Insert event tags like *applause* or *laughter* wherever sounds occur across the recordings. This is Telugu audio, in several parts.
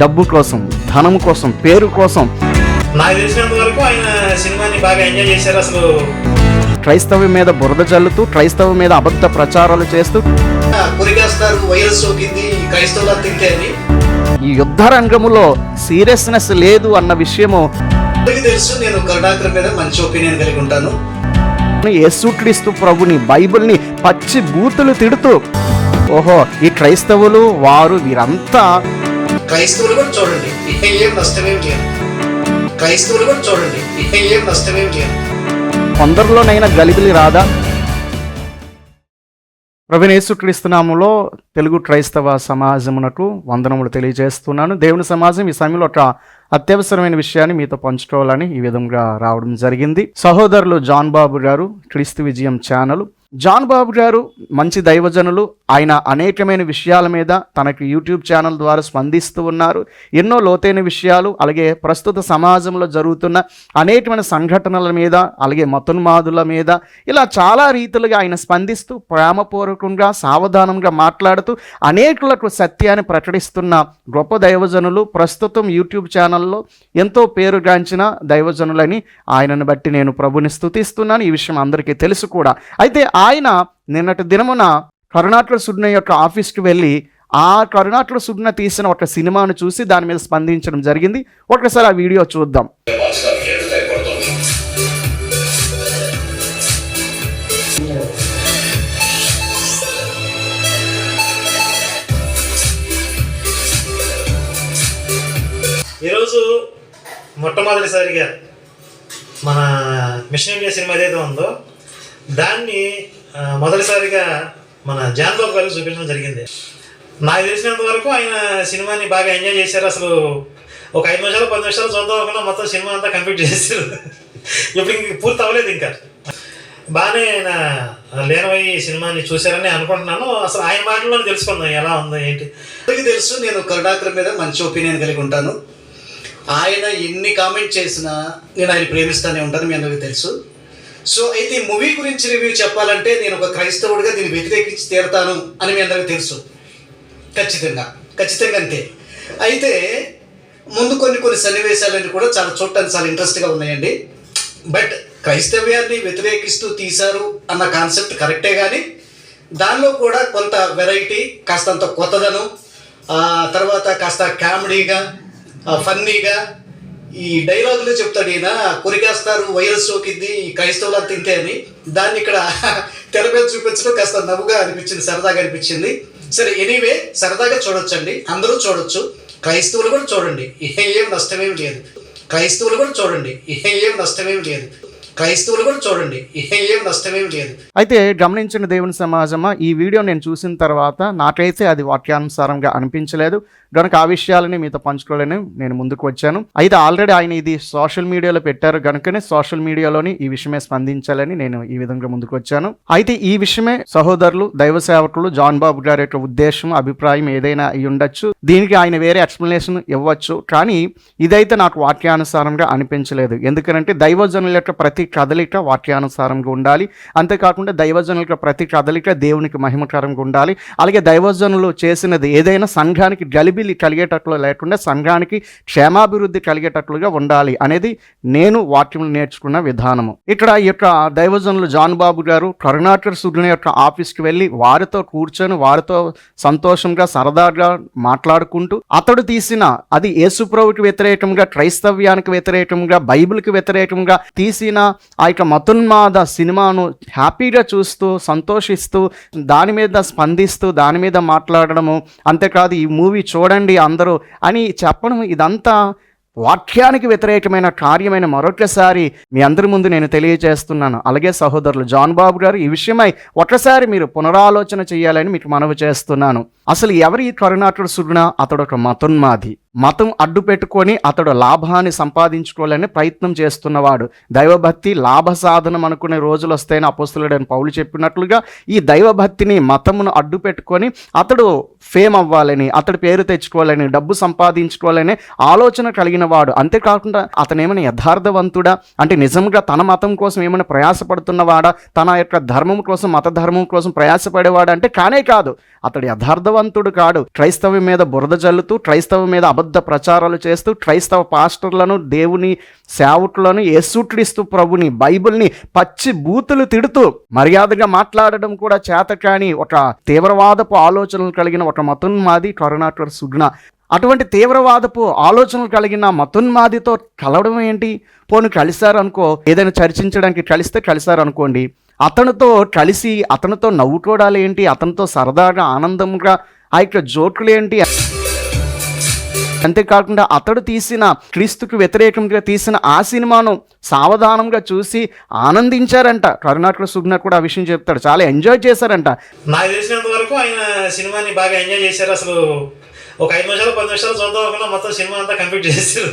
డబ్బు కోసం ధనం కోసం పేరు కోసం. నాకు తెలిసినంత వరకు ఆయన సినిమాని బాగా ఎంజాయ్ చేశారు అసలు. క్రైస్తవం మీద బురద జల్లుతూ క్రైస్తవం మీద అబద్ధ ప్రచారాలు చేస్తూ. కొరిగేస్తారు వైరస్ సోకింది క్రైస్తవుల తింటే అని ఈ యుద్ధ రంగములో సీరియస్నెస్ లేదు అన్న విషయము అందరికీ తెలుసు నేను కరుణాకర్ మీద మంచి ఒపీనియన్ కలిగి ఉంటాను. యేసుక్రీస్తు ప్రభుని బైబిల్ని పచ్చి బూతులు తిడుతూ ఓహో ఈ క్రైస్తవులు వారు వీరంతా క్రైస్తవులు కూడా చూడండి. ఏం నష్టమేం లేదు. క్రైస్తవులు కూడా చూడండి. ఏం నష్టమేం లేదు. కొందరిలోనైనా గలిబిలి రాదా? ప్రవీణేశ్వక్రీస్తునామంలో తెలుగు క్రైస్తవ సమాజమునకు వందనములు తెలియజేస్తున్నాను. దేవుని సమాజం ఈ సమయంలో ఒక అత్యవసరమైన విషయాన్ని మీతో పంచుకోవాలని ఈ విధంగా రావడం జరిగింది. సహోదరులు జాన్ బాబు గారు క్రీస్తు విజయం ఛానల్ జాన్ బాబు గారు మంచి దైవజనులు. ఆయన అనేకమైన విషయాల మీద తనకు యూట్యూబ్ ఛానల్ ద్వారా స్పందిస్తూ ఉన్నారు. ఎన్నో లోతైన విషయాలు అలాగే ప్రస్తుత సమాజంలో జరుగుతున్న అనేకమైన సంఘటనల మీద అలాగే మతున్మాదుల మీద ఇలా చాలా రీతులుగా ఆయన స్పందిస్తూ ప్రేమపూర్వకంగా సావధానంగా మాట్లాడుతూ అనేకులకు సత్యాన్ని ప్రకటిస్తున్న గొప్ప దైవజనులు ప్రస్తుతం యూట్యూబ్ ఛానల్లో ఎంతో పేరుగాంచిన దైవజనులని ఆయనను బట్టి నేను ప్రభుని స్థుతిస్తున్నాను ఈ విషయం అందరికీ తెలుసు కూడా. అయితే ఆయన నిన్నటి దినమున కరుణాటక సుడ్న యొక్క ఆఫీస్కి వెళ్ళి ఆ కరుణాటక సుడ్న తీసిన ఒక సినిమాను చూసి దాని మీద స్పందించడం జరిగింది. ఒకసారి ఆ వీడియో చూద్దాం. ఈరోజు మొట్టమొదటిసారిగా మన మిషన్ ఇండియా సినిమా ఏదైతే ఉందో దాన్ని మొదటిసారిగా మన జాన్బాబు గారికి చూపించడం జరిగింది. నాకు తెలిసినంత వరకు ఆయన సినిమాని బాగా ఎంజాయ్ చేశారు. అసలు ఒక ఐదు నిమిషాలు పది నిమిషాలు చూద్దాం అనుకున్నా మొత్తం సినిమా అంతా కంప్లీట్ చేశారు. ఇప్పుడు ఇంక పూర్తి అవ్వలేదు ఇంకా. బాగానే ఆయన లేనవయ్యి సినిమాని చూశారని అనుకుంటున్నాను. అసలు ఆయన మాటల్లోనే తెలుసుకుందాం ఎలా ఉందో ఏంటి. అందరికీ తెలుసు నేను కరుణాకర్ మీద మంచి ఒపీనియన్ కలిగి ఉంటాను. ఆయన ఎన్ని కామెంట్ చేసినా నేను ఆయన ప్రేమిస్తానే ఉంటాను మీ అందరికీ తెలుసు. సో అయితే ఈ మూవీ గురించి రివ్యూ చెప్పాలంటే నేను ఒక క్రైస్తవుడిగా దీన్ని వ్యతిరేకించి తీరుతాను అని మీ అందరికీ తెలుసు. ఖచ్చితంగా. ఖచ్చితంగా అంతే. అయితే ముందు కొన్ని కొన్ని సన్నివేశాలన్నీ కూడా చాలా చూడటానికి చాలా ఇంట్రెస్ట్గా ఉన్నాయండి. బట్ క్రైస్తవ్యాన్ని వ్యతిరేకిస్తూ తీశారు అన్న కాన్సెప్ట్ కరెక్టే కానీ దానిలో కూడా కొంత వెరైటీ కాస్తంత కొత్తదనం తర్వాత కాస్త కామెడీగా ఫన్నీగా ఈ డైలాగులు చెప్తాడు ఈయన కొరికేస్తారు వైరస్ సోకింది ఈ క్రైస్తవులు తింటే అని. దాన్ని ఇక్కడ *laughs* తెర మీద చూపించడం కాస్త నవ్వుగా అనిపించింది సరదాగా అనిపించింది. సరే ఎనీవే సరదాగా చూడొచ్చండి. అందరూ చూడొచ్చు. క్రైస్తవులు కూడా చూడండి. ఏం నష్టమేమి లేదు. క్రైస్తవులు కూడా చూడండి. ఏం నష్టమేమి లేదు. క్రైస్తవులు కూడా చూడండి. ఏం నష్టమేం లేదు. అయితే గమనించిన దేవుని సమాజమా? ఈ వీడియో నేను చూసిన తర్వాత నాకైతే అది వాక్యానుసారంగా అనిపించలేదు. కనుక ఆ విషయాలని మీతో పంచుకోవాలని నేను ముందుకు వచ్చాను. అయితే ఆల్రెడీ ఆయన ఇది సోషల్ మీడియాలో పెట్టారు కనుకనే సోషల్ మీడియాలోని ఈ విషయమే స్పందించాలని నేను ఈ విధంగా ముందుకు వచ్చాను. అయితే ఈ విషయమే సహోదరులు దైవ సేవకులు జాన్ బాబు గారి యొక్క ఉద్దేశం అభిప్రాయం ఏదైనా అయి ఉండొచ్చు. దీనికి ఆయన వేరే ఎక్స్ప్లెనేషన్ ఇవ్వచ్చు. కానీ ఇదైతే నాకు వాక్యానుసారంగా అనిపించలేదు. ఎందుకంటే దైవజనుల యొక్క ప్రతి కదలిక వాక్యానుసారంగా ఉండాలి. అంతేకాకుండా దైవజనుల యొక్క ప్రతి కదలిక దేవునికి మహిమకరంగా ఉండాలి. అలాగే దైవజనులు చేసినది ఏదైనా సంఘానికి గలిబిలి కలిగేటట్లు లేకుండా సంఘానికి క్షేమాభివృద్ధి కలిగేటట్లుగా ఉండాలి అనేది నేను వాక్యం నేర్చుకున్న విధానము. ఇక్కడ ఈ యొక్క దైవజనులు జాన్ బాబు గారు కరుణాకర్ సుగ్ని యొక్క ఆఫీస్కి వెళ్ళి వారితో కూర్చొని వారితో సంతోషంగా సరదాగా మాట్లాడుకుంటూ అతడు తీసిన అది యేసుప్రభుకి వ్యతిరేకంగా క్రైస్తవ్యానికి వ్యతిరేకంగా బైబిల్కి వ్యతిరేకంగా తీసిన ఆ యొక్క మతున్మాద సినిమాను హ్యాపీగా చూస్తూ సంతోషిస్తూ దాని మీద స్పందిస్తూ దాని మీద మాట్లాడడము అంతేకాదు ఈ మూవీ చూడండి అందరూ అని చెప్పడం ఇదంతా వాక్యానికి వ్యతిరేకమైన కార్యమైన మరొకసారి మీ అందరి ముందు నేను తెలియజేస్తున్నాను. అలాగే సహోదరులు జాన్ బాబు గారు ఈ విషయమై ఒకసారి మీరు పునరాలోచన చేయాలని మీకు మనవి చేస్తున్నాను. అసలు ఎవరి ఈ కరుణాటుడు సుగుణ అతడు ఒక మతోన్మాది? మతం అడ్డు పెట్టుకొని అతడు లాభాన్ని సంపాదించుకోవాలని ప్రయత్నం చేస్తున్నవాడు. దైవభక్తి లాభ సాధనం అనుకునే రోజులు వస్తాయని అపోస్తులుడని పౌలు చెప్పినట్లుగా ఈ దైవభక్తిని మతమును అడ్డు పెట్టుకొని అతడు ఫేమ్ అవ్వాలని అతడు పేరు తెచ్చుకోవాలని డబ్బు సంపాదించుకోవాలని ఆలోచన కలిగిన వాడు అంతేకాకుండా అతను ఏమైనా యథార్థవంతుడా? అంటే నిజంగా తన మతం కోసం ఏమైనా ప్రయాసపడుతున్నవాడా? తన యొక్క ధర్మం కోసం మత ధర్మం కోసం ప్రయాసపడేవాడు అంటే కానే కాదు. అతడు నీతివంతుడు కాడు. క్రైస్తవం మీద బురద జల్లుతూ క్రైస్తవం మీద అబద్ధ ప్రచారాలు చేస్తూ క్రైస్తవ పాస్టర్లను దేవుని సేవకులను యేసుక్రీస్తు ప్రభుని బైబిల్ని పచ్చి బూతులు తిడుతూ మర్యాదగా మాట్లాడడం కూడా చేత కాని ఒక తీవ్రవాదపు ఆలోచనలు కలిగిన ఒక మతున్మాది కరుణాకర్ సుగ్న అటువంటి తీవ్రవాదపు ఆలోచనలు కలిగిన మతున్మాదితో కలవడం ఏంటి? పోను కలిశారనుకో ఏదైనా చర్చించడానికి కలిస్తే కలిశారనుకోండి అతనితో కలిసి అతనితో నవ్వుకోవడాలు ఏంటి? అతనితో సరదాగా ఆనందంగా ఆ యొక్క జోకులు ఏంటి? అంతేకాకుండా అతడు తీసిన క్రీస్తుకు వ్యతిరేకంగా తీసిన ఆ సినిమాను సావధానంగా చూసి ఆనందించారంట. కరుణాకర సుగ్న కూడా ఆ విషయం చెప్తాడు. చాలా ఎంజాయ్ చేశారంట. నాకు తెలిసినంత వరకు ఆయన సినిమాని బాగా ఎంజాయ్ చేశారు. అసలు ఒక ఐదు నిమిషాలు పది నిమిషాలు చూద్దాం మొత్తం సినిమా అంతా కంప్లీట్ చేశారు.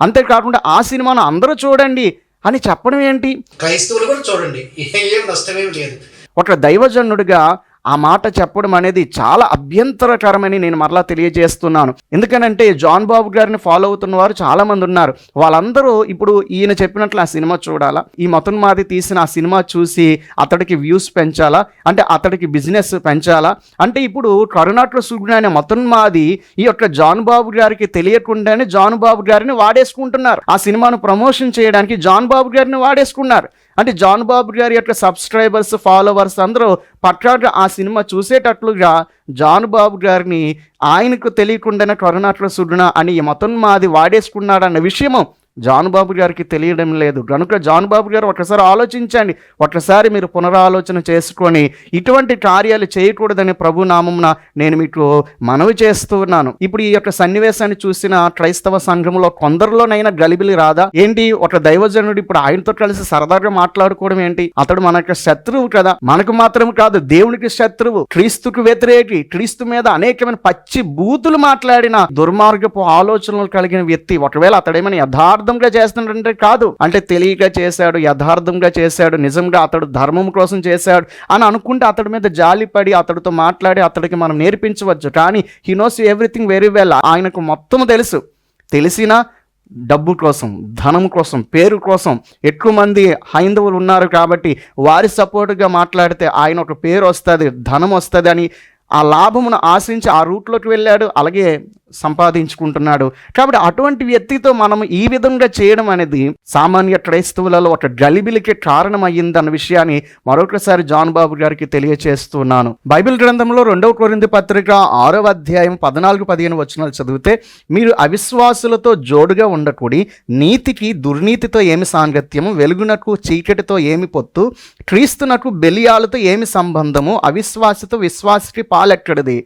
అంతేకాకుండా ఆ సినిమాను అందరూ చూడండి. అని చెప్పడం ఏంటి? క్రైస్తవులు కూడా చూడండి. ఏం నష్టమేం లేదు. ఒక దైవజనుడిగా ఆ మాట చెప్పడం అనేది చాలా అభ్యంతరకరమని నేను మరలా తెలియజేస్తున్నాను. ఎందుకనంటే జాన్ బాబు గారిని ఫాలో అవుతున్న వారు చాలా మంది ఉన్నారు. వాళ్ళందరూ ఇప్పుడు ఈయన చెప్పినట్లు ఆ సినిమా చూడాలా? ఈ మతన్మాది తీసిన ఆ సినిమా చూసి అతడికి వ్యూస్ పెంచాలా? అంటే అతడికి బిజినెస్ పెంచాలా? అంటే ఇప్పుడు కరుణాట్ల సుగ్న అనే మతన్మాది ఈ యొక్క జాన్ బాబు గారికి తెలియకుండానే జాన్ బాబు గారిని వాడేసుకుంటున్నారు. ఆ సినిమాను ప్రమోషన్ చేయడానికి జాన్ బాబు గారిని వాడేసుకున్నారు. అంటే జాన్ బాబు గారి యొక్క సబ్స్క్రైబర్స్ ఫాలోవర్స్ అందరూ పక్కాగా ఆ సినిమా చూసేటట్లుగా జాన్ బాబు గారిని ఆయనకు తెలియకుండానే కరుణాట్ల సుడున అని ఈ మతోన్మాది వాడేసుకున్నాడన్న విషయము జానుబాబు గారికి తెలియడం లేదు. కనుక జానుబాబు గారు ఒకసారి ఆలోచించండి. ఒకసారి మీరు పునరాలోచన చేసుకొని ఇటువంటి కార్యాలు చేయకూడదని ప్రభు నామంన నేను మీకు మనవి చేస్తున్నాను ఇప్పుడు ఈ యొక్క సన్నివేశాన్ని చూసిన క్రైస్తవ సంఘంలో కొందరిలోనైనా గలిబిలి రాదా? ఏంటి? ఒక దైవజనుడు ఇప్పుడు ఆయనతో కలిసి సరదాగా మాట్లాడుకోవడం ఏంటి? అతడు మన యొక్క శత్రువు కదా? మనకు మాత్రం కాదు దేవునికి శత్రువు. క్రీస్తుకు వ్యతిరేకి క్రీస్తు మీద అనేకమైన పచ్చి బూతులు మాట్లాడిన దుర్మార్గపు ఆలోచనలు కలిగిన వ్యక్తి. ఒకవేళ అతడేమైనా యథార్థంగా చేస్తున్నాడంటే కాదు. అంటే తెలియక చేశాడు యథార్థంగా చేశాడు నిజంగా అతడు ధర్మం కోసం చేశాడు అని అనుకుంటే అతడి మీద జాలిపడి అతడితో మాట్లాడి అతడికి మనం నేర్పించవచ్చు. కానీ he knows everything very well ఆయనకు మొత్తం తెలుసు. తెలిసినా డబ్బు కోసం ధనం కోసం పేరు కోసం ఎక్కువ మంది హైందవులు ఉన్నారు కాబట్టి వారి సపోర్ట్గా మాట్లాడితే ఆయన ఒక పేరు వస్తుంది ధనం వస్తుంది అని ఆ లాభమును ఆశించి ఆ రూట్లోకి వెళ్ళాడు. అలాగే సంపాదించుకుంటున్నాడు. కాబట్టి అటువంటి వ్యక్తితో మనం ఈ విధంగా చేయడం అనేది సామాన్య క్రైస్తవులలో ఒక గలిబిలికి కారణమయ్యిందన్న విషయాన్ని మరొకసారి జాన్ బాబు గారికి తెలియచేస్తున్నాను. బైబిల్ గ్రంథంలో రెండవ కొరింది పత్రిక ఆరవ అధ్యాయం పద్నాలుగు పదిహేను వచనాలు చదివితే మీరు అవిశ్వాసులతో జోడుగా ఉండకూడి నీతికి దుర్నీతితో ఏమి సాంగత్యము వెలుగునకు చీకటితో ఏమి పొత్తు క్రీస్తునకు బెలియాలతో ఏమి సంబంధము అవిశ్వాసతో విశ్వాసకి పాలెక్కడిది?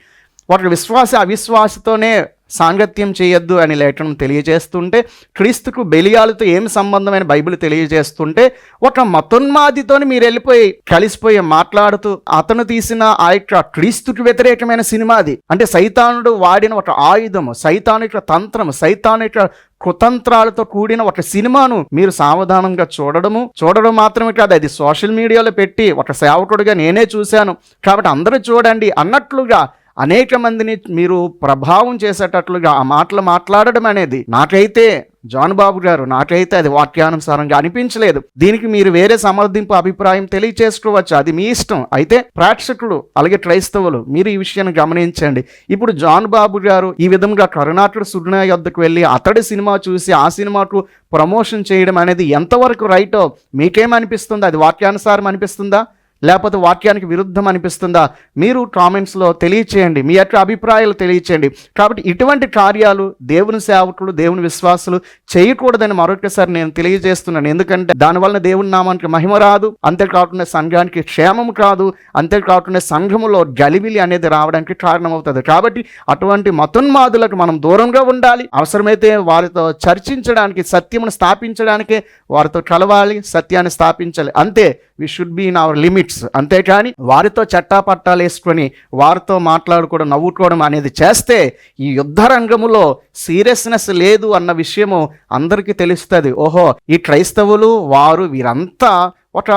ఒక విశ్వాస అవిశ్వాసతోనే సాంగత్యం చేయొద్దు అని లేఖనం తెలియజేస్తుంటే క్రీస్తుకు బెలియాలతో ఏం సంబంధమైన బైబిల్ తెలియజేస్తుంటే ఒక మతోన్మాదితోని మీరు వెళ్ళిపోయి కలిసిపోయి మాట్లాడుతూ అతను తీసిన ఆ యొక్క క్రీస్తుకు వ్యతిరేకమైన సినిమా అది. అంటే సైతానుడు వాడిన ఒక ఆయుధము సైతానిక తంత్రము సైతానిక కుతంత్రాలతో కూడిన ఒక సినిమాను మీరు సావధానంగా చూడడము చూడడం మాత్రమే కాదు అది సోషల్ మీడియాలో పెట్టి ఒక సేవకుడిగా నేనే చూశాను. కాబట్టి అందరూ చూడండి అన్నట్లుగా అనేక మందిని మీరు ప్రభావం చేసేటట్లుగా ఆ మాటలు మాట్లాడడం అనేది నాకైతే జాన్ బాబు గారు నాకైతే అది వాక్యానుసారంగా అనిపించలేదు. దీనికి మీరు వేరే సమర్థింపు అభిప్రాయం తెలియచేసుకోవచ్చు. అది మీ ఇష్టం. అయితే ప్రేక్షకులు అలాగే క్రైస్తవులు మీరు ఈ విషయాన్ని గమనించండి. ఇప్పుడు జాన్ బాబు గారు ఈ విధంగా కరుణాకర సుగుణ యొద్దకు వెళ్ళి అతడి సినిమా చూసి ఆ సినిమాకు ప్రమోషన్ చేయడం అనేది ఎంతవరకు రైటో మీకేమనిపిస్తుంది? అది వాక్యానుసారం అనిపిస్తుందా? లేకపోతే వాక్యానికి విరుద్ధం అనిపిస్తుందా? మీరు కామెంట్స్లో తెలియచేయండి. మీ యొక్క అభిప్రాయాలు తెలియచేయండి. కాబట్టి ఇటువంటి కార్యాలు దేవుని సేవకులు దేవుని విశ్వాసులు చేయకూడదని మరొకసారి నేను తెలియజేస్తున్నాను. ఎందుకంటే దానివల్ల దేవుని నామానికి మహిమ రాదు. అంతేకాకుండా సంఘానికి క్షేమము కాదు. అంతేకాకుండా సంఘములో గలివిలి అనేది రావడానికి కారణమవుతుంది. కాబట్టి అటువంటి మతోన్మాదులకు మనం దూరంగా ఉండాలి. అవసరమైతే వారితో చర్చించడానికి సత్యమును స్థాపించడానికే వారితో కలవాలి సత్యాన్ని స్థాపించాలి. అంతే. We should be in our limits అంతేకాని వారితో చట్టాపట్టాలు వేసుకొని వారితో మాట్లాడుకోవడం నవ్వుకోవడం అనేది చేస్తే ఈ యుద్ధ రంగములో సీరియస్నెస్ లేదు అన్న విషయము అందరికీ తెలుస్తుంది. ఓహో ఈ క్రైస్తవులు వారు వీరంతా ఒక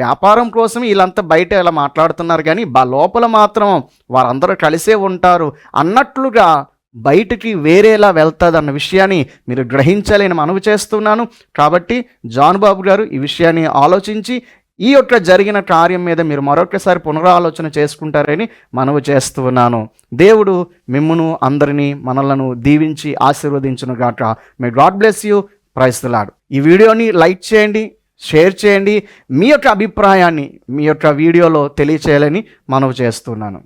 వ్యాపారం కోసం వీళ్ళంతా బయట ఇలా మాట్లాడుతున్నారు కానీ బా లోపల మాత్రం వారందరూ కలిసే ఉంటారు అన్నట్లుగా బయటికి వేరేలా వెళ్తుంది అన్న విషయాన్ని మీరు గ్రహించాలని మనవి చేస్తున్నాను. కాబట్టి జాన్ బాబు గారు ఈ విషయాన్ని ఆలోచించి ఈ యొక్క జరిగిన కార్యం మీద మీరు మరొకసారి పునరాలోచన చేసుకుంటారని మనవి చేస్తూ ఉన్నాను. దేవుడు మిమ్మును అందరినీ మనలను దీవించి ఆశీర్వదించునుగాక. మే గాడ్ బ్లెస్ యూ ప్రైస్తులాడు ఈ వీడియోని లైక్ చేయండి షేర్ చేయండి మీ యొక్క అభిప్రాయాన్ని మీ యొక్క వీడియోలో తెలియచేయాలని మనవి చేస్తున్నాను.